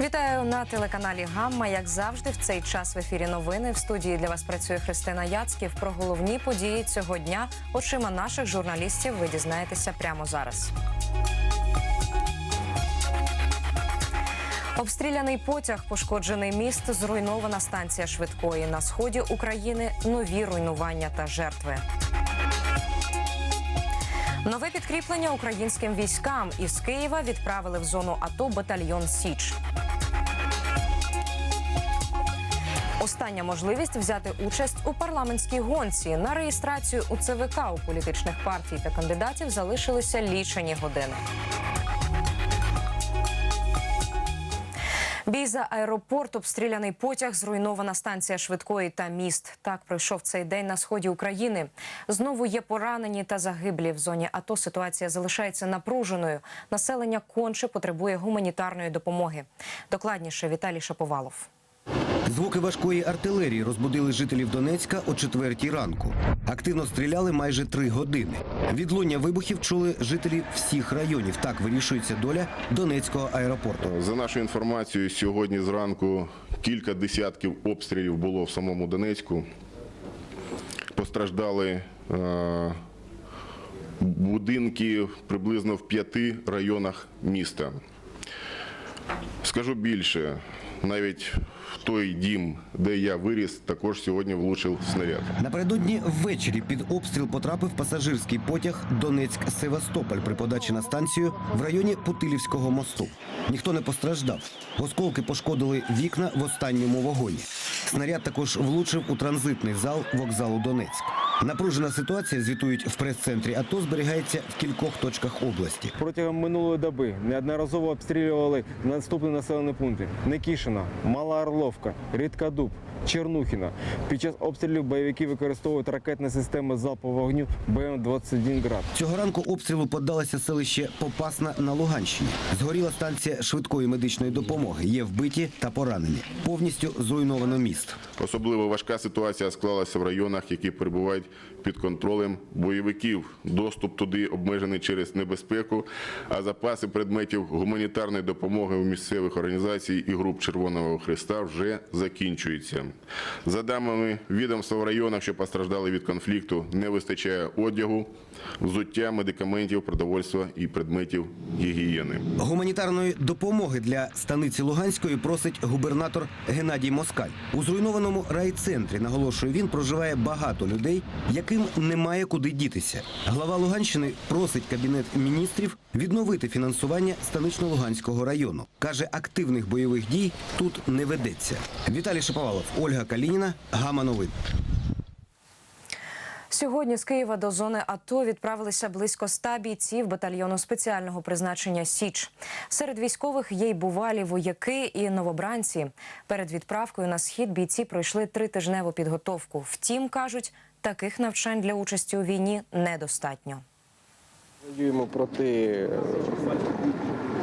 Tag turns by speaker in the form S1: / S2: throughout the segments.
S1: Вітаю на телеканалі Гамма. Як завжди, в цей час в ефірі новини в студії для вас працює Христина Яцьків. Про головні події цього дня очима наших журналістів ви дізнаєтеся прямо зараз. Обстріляний потяг, пошкоджений міст, зруйнована станція швидкої на сході України. Нові руйнування та жертви. Нове підкріплення українським військам із Києва відправили в зону АТО батальйон Січ. Остання можливість взяти участь у парламентській гонці на реєстрацію у ЦВК у політичних партій та кандидатів залишилися лічені години. Бій за аеропорт, обстріляний потяг, зруйнована станція швидкої та міст. Так пройшов цей день на сході України. Знову є поранені та загиблі в зоні. АТО ситуація залишається напруженою. Населення конче потребує гуманітарної допомоги. Докладніше Віталій Шаповалов.
S2: Звуки важкої артилерії розбудили жителів Донецька о четвертій ранку. Активно стріляли майже три години. Відлуння вибухів чули жителі всіх районів. Так вирішується доля Донецького аеропорту.
S3: За нашою інформацією, сьогодні зранку кілька десятків обстрілів було в самому Донецьку. Постраждали е, будинки приблизно в п'яти районах міста. Скажу більше, навіть в той дім, де я виріс, також сьогодні влучив снаряд.
S2: Напередодні ввечері під обстріл потрапив пасажирський потяг Донецьк-Севастополь при подачі на станцію в районі Путилівського мосту. Ніхто не постраждав. Осколки пошкодили вікна в останньому вагоні. Снаряд також влучив у транзитний зал вокзалу Донецьк. Напружена ситуація, звітують в прес-центрі АТО, зберігається в кількох точках області.
S4: Протягом минулої доби неодноразово обстрілювали наступні населені пункти: Никішина, Мала Орловка, Рідкадуб, Чернухіна. Під час обстрілів бойовики використовують ракетні системи залпового вогню БМ-21 «Град».
S2: Цього ранку обстрілу поддалося селище Попасна на Луганщині. Згоріла станція швидкої медичної допомоги. Є вбиті та поранені. Повністю зруйновано міст.
S3: Особливо важка ситуація склалася в районах, які перебувають під контролем бойовиків. Доступ туди обмежений через небезпеку, а запаси предметів гуманітарної допомоги у місцевих організацій і груп Червоного Христа вже закінчуються. За даними відомства в районах, що постраждали від конфлікту, не вистачає одягу, взуття, медикаментів, продовольства і предметів гігієни.
S2: Гуманітарної допомоги для станиці Луганської просить губернатор Геннадій Москаль. У зруйнованому райцентрі, наголошує він, проживає багато людей, яким немає куди дітися. Глава Луганщини просить кабінет міністрів відновити фінансування станично-луганського району. Каже, активних бойових дій тут не ведеться. Віталій Шаповалов, Ольга Калініна, Гама Новин.
S1: Сьогодні з Києва до зони АТО відправилися близько ста бійців батальйону спеціального призначення Січ. Серед військових є й бувалі вояки і новобранці. Перед відправкою на схід бійці пройшли тритижневу підготовку. Втім, кажуть, таких навчань для участі у війні недостатньо.
S5: Воюємо проти е,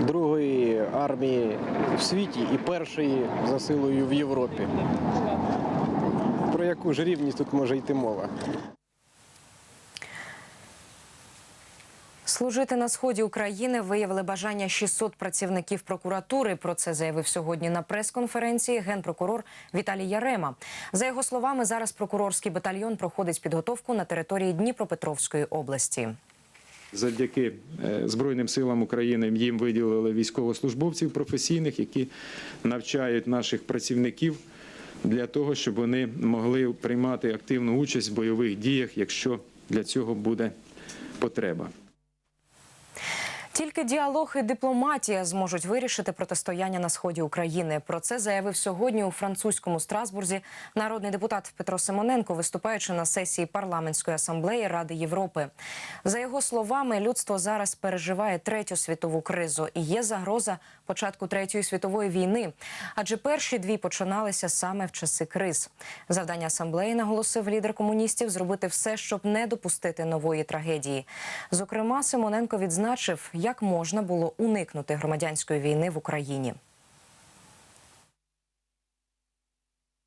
S5: другої армії в світі і першої за силою в Європі. Про яку ж рівність тут може йти мова?
S1: Служити на сході України виявили бажання 600 працівників прокуратури. Про це заявив сьогодні на прес-конференції генпрокурор Віталій Ярема. За його словами, зараз прокурорський батальйон проходить підготовку на території Дніпропетровської області.
S6: Завдяки е, Збройним силам України їм виділили військовослужбовців професійних, які навчають наших працівників для того, щоб вони могли приймати активну участь в бойових діях, якщо для цього буде потреба.
S1: Тільки діалог і дипломатія зможуть вирішити протистояння на сході України. Про це заявив сьогодні у французькому Страсбурзі народний депутат Петро Симоненко, виступаючи на сесії парламентської асамблеї Ради Європи. За його словами, людство зараз переживає третю світову кризу і є загроза початку третьої світової війни. Адже перші дві починалися саме в часи криз. Завдання асамблеї наголосив лідер комуністів зробити все, щоб не допустити нової трагедії. Зокрема, Симоненко відзначив, як можна було уникнути громадянської війни в Україні.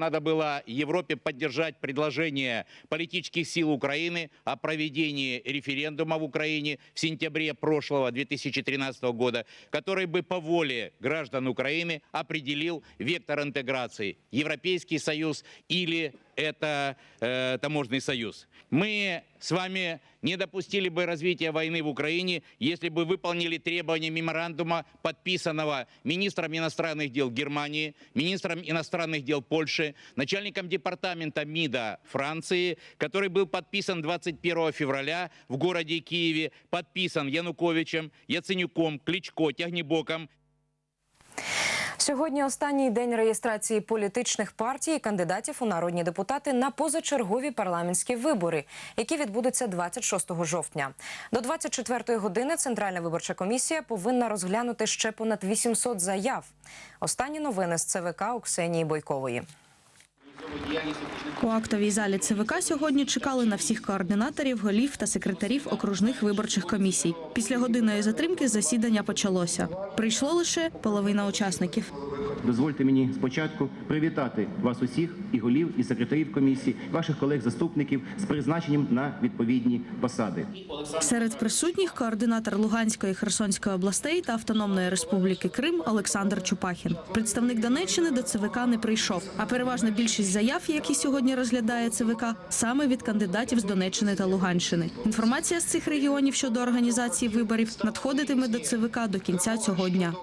S7: Надо было Европе поддержать предложение политических сил Украины о проведении референдума в Украине в сентябре прошлого 2013 года, который бы по воле граждан Украины определил вектор интеграции – Европейский Союз или это э, таможенный союз. Мы с вами не допустили бы развития войны в Украине, если бы выполнили требования меморандума, подписанного министром иностранных дел Германии, министром иностранных дел Польши, начальником департамента МИДа Франции, который был подписан 21 февраля в городе Киеве, подписан Януковичем, Яценюком, Кличко, Тягнебоком,
S1: Сьогодні останній день реєстрації політичних партій і кандидатів у народні депутати на позачергові парламентські вибори, які відбудуться 26 жовтня. До 24 години Центральна виборча комісія повинна розглянути ще понад 800 заяв. Останні новини з ЦВК у Ксенії Бойкової.
S8: У актовій залі ЦВК сьогодні чекали на всіх координаторів, голів та секретарів окружних виборчих комісій. Після годинної затримки засідання почалося. Прийшло лише половина учасників.
S9: Дозвольте мені спочатку привітати вас усіх, і голів, і секретарів комісії, ваших колег-заступників з призначенням на відповідні посади.
S8: Серед присутніх координатор Луганської і Херсонської областей та Автономної Республіки Крим Олександр Чупахін. Представник Донеччини до ЦВК не прийшов. А переважна більшість заяв, які сьогодні розглядає ЦВК, саме від кандидатів з Донеччини та Луганщини. Інформація з цих регіонів щодо організації виборів надходитиме до ЦВК до кінця цього дня.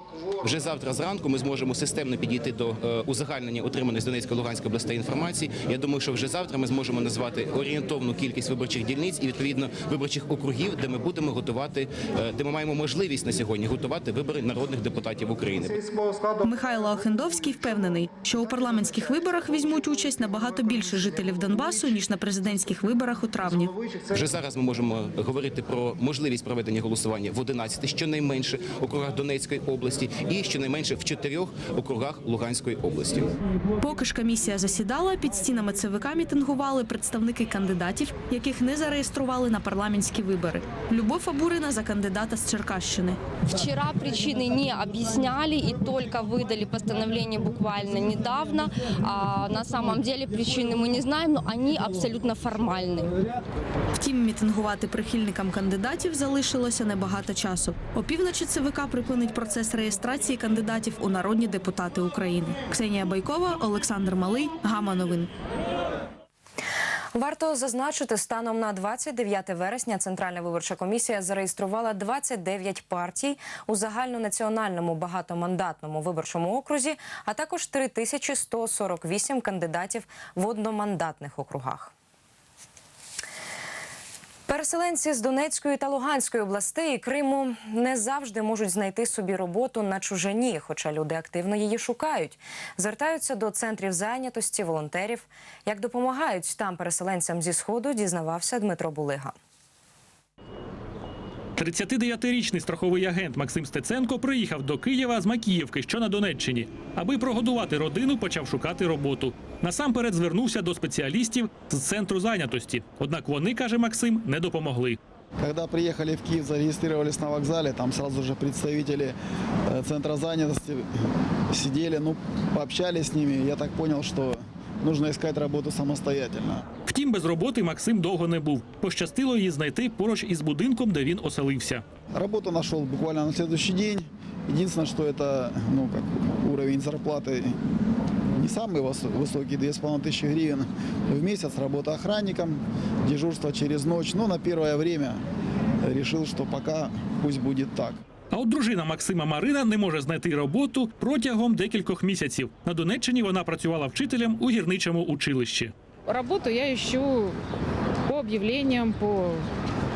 S9: Вже завтра зранку ми зможемо системно підійти до е, узагальнення отриманої з Донецької Луганської областей інформації. Я думаю, що вже завтра ми зможемо назвати орієнтовну кількість виборчих дільниць і відповідно виборчих округів, де ми будемо готувати, е, де ми маємо можливість на сьогодні готувати вибори народних депутатів України.
S8: Михайло Охендовський впевнений, що у парламентських виборах візьмуть участь набагато більше жителів Донбасу ніж на президентських виборах у травні.
S9: Вже зараз ми можемо говорити про можливість проведення голосування в 11 щонайменше округах Донецької області і щонайменше в чотирьох округах Луганської області.
S8: Поки ж комісія засідала, під стінами ЦВК мітингували представники кандидатів, яких не зареєстрували на парламентські вибори. Любов Абурина за кандидата з Черкащини.
S10: Вчера причины не объясняли и только выдали постановление буквально недавно. А на самом деле причины мы не знаем, но они абсолютно формальны.
S8: Втім, мітингувати прихильникам кандидатів залишилося небагато часу. Опівночі ЦВК припинить процес реєстрації кандидатів у народні депутати України. Ксенія Байкова, Олександр Малий, Гама Новин.
S1: Варто зазначити, станом на 29 вересня Центральна виборча комісія зареєструвала 29 партій у загальнонаціональному багатомандатному виборчому окрузі, а також 3148 кандидатів в одномандатних округах. Переселенці з Донецької та Луганської областей і Криму не завжди можуть знайти собі роботу на чужині, хоча люди активно її шукають. Звертаються до центрів зайнятості, волонтерів. Як допомагають там переселенцям зі сходу, дізнавався Дмитро Булига.
S11: 39-річний страховий агент Максим Стеценко приїхав до Києва з Макіївки, що на Донеччині. Аби прогодувати родину, почав шукати роботу. Насамперед звернувся до спеціалістів з центру зайнятості. Однак вони, каже Максим, не допомогли.
S12: Когда приехали в Киев, зарегистрировались на вокзале, там сразу же представители э, центра занятости сидели, ну, пообщались с ними. Я так понял, что нужно искать работу самостоятельно.
S11: Втім, без роботи Максим довго не був. Пощастило її знайти поруч із будинком, де він оселився.
S12: Работу нашел буквально на следующий день. Единственное, что это, ну, как уровень зарплаты не самый вос- высокий, 2500 гривен в месяц, работа охранником, дежурство через ночь. Но на первое время решил, что пока пусть будет так.
S11: А от дружина Максима Марина не може знайти роботу протягом декількох місяців. На Донеччині вона працювала вчителем у гірничому училищі.
S13: Работу я ищу по объявлениям, по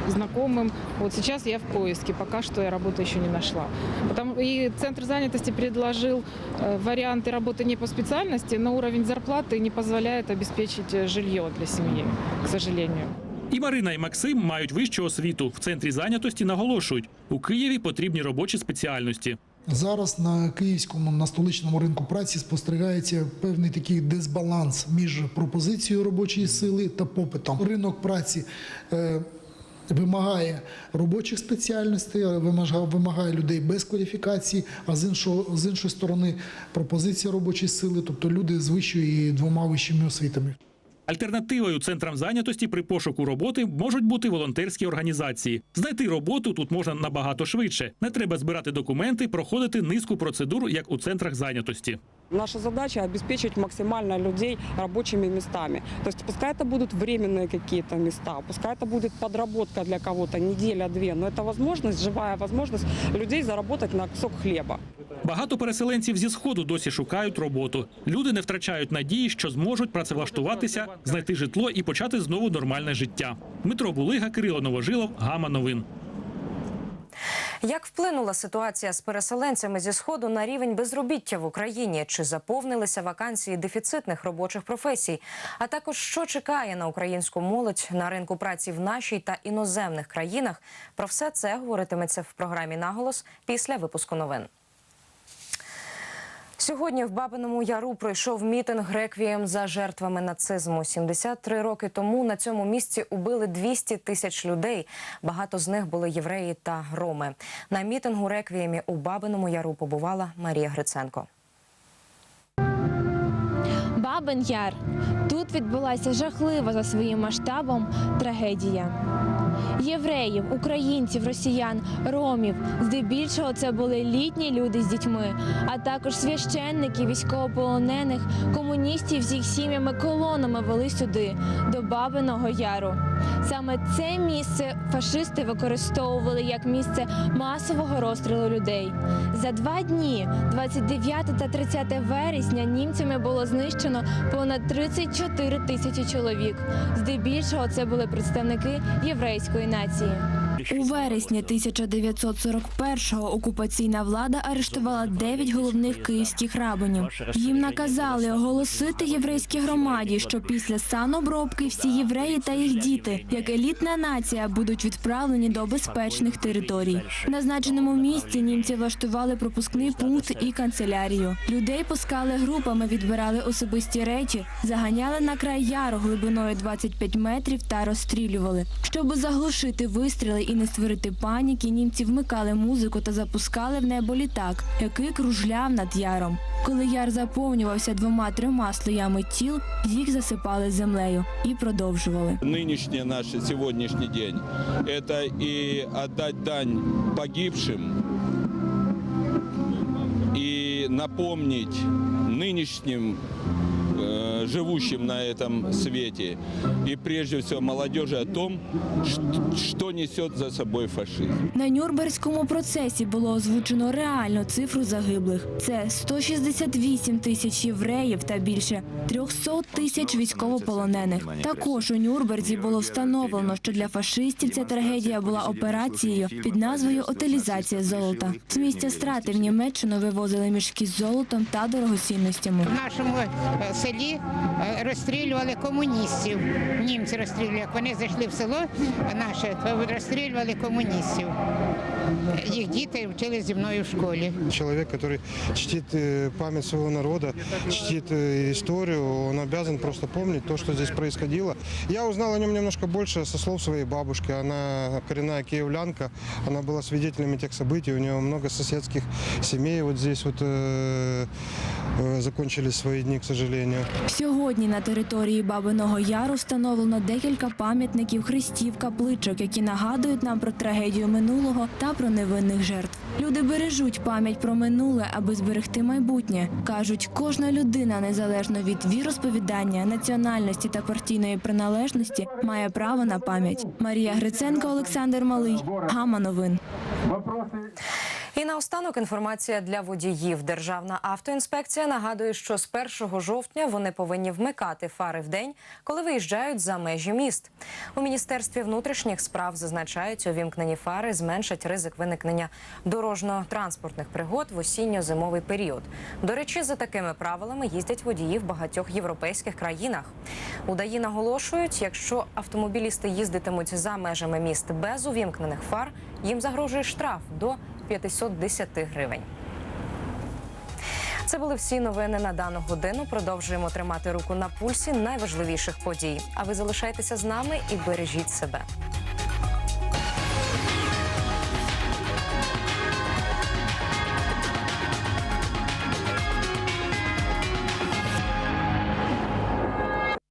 S13: знакомым. Вот сейчас я в поиске, пока что я работу еще не нашла. Потому, и Центр занятости предложил э, варианты работы не по специальности, но уровень зарплаты не позволяет обеспечить э, жилье для семьи, к сожалению.
S11: І Марина, і Максим мають вищу освіту. В центрі зайнятості наголошують, у Києві потрібні робочі спеціальності.
S14: Зараз на київському на столичному ринку праці спостерігається певний такий дисбаланс між пропозицією робочої сили та попитом. Ринок праці е, вимагає робочих спеціальностей, вимагає, людей без кваліфікації, а з іншого з іншої сторони пропозиція робочої сили, тобто люди з вищою і двома вищими освітами.
S11: Альтернативою центрам зайнятості при пошуку роботи можуть бути волонтерські організації. Знайти роботу тут можна набагато швидше. Не треба збирати документи, проходити низку процедур, як у центрах зайнятості.
S15: Наша задача обеспечить максимально людей рабочими местами. То есть пускай это будут временные какие-то места, пускай это будет подработка для кого-то неделя-две, но это возможность, живая возможность людей заработать на кусок хлеба.
S11: Багато переселенців зі сходу досі шукають роботу. Люди не втрачають надії, що зможуть працевлаштуватися, знайти житло і почати знову нормальне життя. Дмитро Булига, Кирило Новожилов, Гама Новин.
S1: Як вплинула ситуація з переселенцями зі сходу на рівень безробіття в Україні? Чи заповнилися вакансії дефіцитних робочих професій? А також що чекає на українську молодь на ринку праці в нашій та іноземних країнах? Про все це говоритиметься в програмі Наголос після випуску новин. Сьогодні в Бабиному Яру пройшов мітинг реквієм за жертвами нацизму. 73 роки тому на цьому місці убили 200 тисяч людей. Багато з них були євреї та роми. На мітингу реквіємі у Бабиному Яру побувала Марія Гриценко.
S16: Бабин Яр. Тут відбулася жахлива за своїм масштабом трагедія. Євреїв, українців, росіян, ромів здебільшого це були літні люди з дітьми, а також священники, військовополонених, комуністів з їх сім'ями колонами вели сюди, до Бабиного Яру. Саме це місце фашисти використовували як місце масового розстрілу людей. За два дні, 29 та 30 вересня, німцями було знищено понад 34 тисячі чоловік. Здебільшого це були представники єврейської нації. У вересні 1941-го окупаційна влада арештувала 9 головних київських рабинів. Їм наказали оголосити єврейській громаді, що після санобробки всі євреї та їх діти, як елітна нація, будуть відправлені до безпечних територій. В назначеному місці німці влаштували пропускний пункт і канцелярію. Людей пускали групами, відбирали особисті речі, заганяли на край яру глибиною 25 метрів та розстрілювали. Щоб заглушити вистріли і не створити паніки, німці вмикали музику та запускали в небо літак, який кружляв над яром. Коли яр заповнювався двома-трьома слоями тіл, їх засипали землею і продовжували.
S17: Нинішній наш сьогоднішній день – це і віддати дань погибшим, напомнить нынешним э, живущим на этом свете и прежде всего молодежи о том, что, что несет за собой фашизм.
S16: На Нюрнберзькому процесі було озвучено реальну цифру загиблих. Це 168 тисяч євреїв та більше 300 тисяч військовополонених. Також у Нюрнберзі було встановлено, що для фашистів ця трагедія була операцією під назвою Отилізація золота. З місця страти в Німеччину вивозили мішки з золотом та дорогоцінностями.
S18: В нашому е, селі е, розстрілювали комуністів. Німці розстрілювали. Як вони зайшли в село наше, то розстрілювали комуністів. Їх діти вчили зі мною в школі.
S19: Человек, который чтит э, память своего народа, чтит э, историю, он обязан просто помнить то, что здесь происходило. Я узнал о нем немножко больше со слов своей бабушки. Она коренная киевлянка, она была свидетелями тех событий. У нее много соседских семей вот здесь вот э, э, закончились свои дни, к сожалению.
S16: Сьогодні на території Бабиного Яру встановлено декілька пам'ятників хрестів, капличок, які нагадують нам про трагедію минулого та про невинних жертв. Люди бережуть пам'ять про минуле, аби зберегти майбутнє. кажуть, кожна людина, незалежно від віросповідання, національності та партійної приналежності, має право на пам'ять. Марія Гриценко, Олександр Малий, Гама новин.
S1: І наостанок інформація для водіїв. Державна автоінспекція нагадує, що з 1 жовтня вони повинні вмикати фари в день, коли виїжджають за межі міст. У міністерстві внутрішніх справ зазначають, увімкнені фари зменшать ризик виникнення дорожньо-транспортних пригод в осінньо-зимовий період. До речі, за такими правилами їздять водії в багатьох європейських країнах. Удаї наголошують, якщо автомобілісти їздитимуть за межами міст без увімкнених фар, їм загрожує штраф до 510 гривень. Це були всі новини на дану годину. Продовжуємо тримати руку на пульсі найважливіших подій. А ви залишайтеся з нами і бережіть себе.